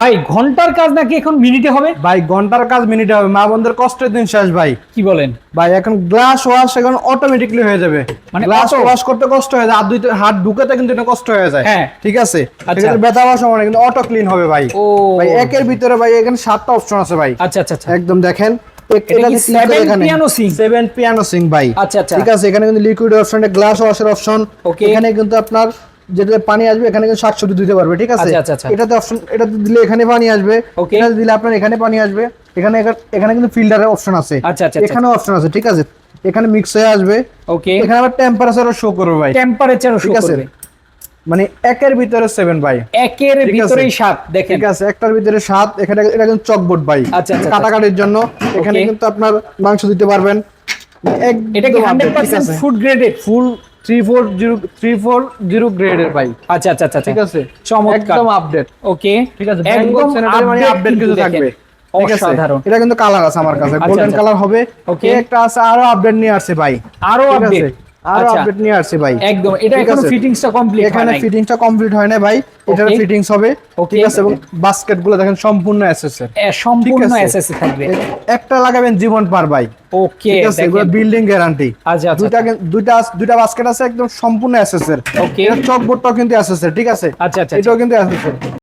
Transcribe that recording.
ভাই ঘণ্টার কাজ নাকি এখন মিনিটে হবে? ভাই ঘণ্টার কাজ মিনিটে হবে। মা কষ্টের দিন শেষ ভাই। কি বলেন? ভাই এখন গ্লাস ওয়াশ এখন অটোমেটিকলি হয়ে যাবে। মানে গ্লাস ওয়াশ করতে কষ্ট হয়ে যায়। আর দুই হাত ঢুকাতে কিন্তু এটা কষ্ট হয়ে যায়। হ্যাঁ। ঠিক আছে? আচ্ছা। ব্যথা হওয়ার সময় কিন্তু অটো ক্লিন হবে ভাই। ও। ভাই একের ভিতরে ভাই এখানে সাতটা অপশন আছে ভাই। আচ্ছা আচ্ছা আচ্ছা। একদম দেখেন। আচ্ছা, আচ্ছা। ঠিক আছে এখানে কিন্তু লিকুইড অপশন গ্লাস ওয়াশের অপশন এখানে কিন্তু আপনার যেটা পানি আসবে এখানে কিন্তু শাকসবজি দিতে পারবে ঠিক আছে। এটাতে অপশন এটাতে দিলে এখানে পানি আসবে. এটাতে দিলে আপনার এখানে পানি আসবে। এখানে এখানে- কিন্তু ফিল্টারের অপশন আছে। আচ্ছা, আচ্ছা, আচ্ছা। এখানে অপশন আছে ঠিক আছে? এখানে মিক্স হয়ে আসবে। ওকে এখানে আবার টেম্পারেচারও শো করবে ভাই। টেম্পারেচারও শো করবে। মানে একের ভিতরে সেভেন ভাই। একের ভিতরেই সাত দেখেন। ঠিক আছে একটার ভিতরে সাত এখানে এটা কিন্তু চকবোর্ড ভাই। আচ্ছা, কাটাকাটির জন্য। এখানে কিন্তু আপনার মাংস দিতে পারবেন। এটা কি hundred percent food graded full গ্রেডের ভাই আচ্ছা আচ্ছা আচ্ছা ঠিক আছে? চমৎকার। একদম আপডেট ওকে ঠিক আছে? একদম একদম মানে আপডেট কিছু থাকবে। অসাধারণ। এটা কিন্তু কালার আছে আমার কাছে। আচ্ছা, গোল্ডেন আচ্ছা। কালার হবে। ওকে একটা আছে আরও আপডেট নিয়ে আসছে ভাই। আরও আপডেট? আরও আপডেট নিয়ে আসছে ভাই। একদম এটা এখনও ফিটিংসটা কমপ্লিট এখানে ফিটিংসটা কমপ্লিট হয় না ভাই। এটার ফিটিংস হবে। ঠিক আছে এবং বাস্কেটগুলো দেখেন সম্পূর্ণ এসএস এর। সম্পূর্ণ ঠিক থাকবে। একটা লাগাবেন জীবন পার ভাই। ওকে ঠিক আছে এগুলো বিল্ডিং গ্যারান্টি আচ্ছা আচ্ছা দুইটা দুইটা দুইটা বাস্কেট আছে একদম সম্পূর্ণ এসএস এর। Okay. এটা চকবোর্ডটাও কিন্তু এসএস এর ঠিক আছে? আচ্ছা আচ্ছা এটাও কিন্তু এসএস এর।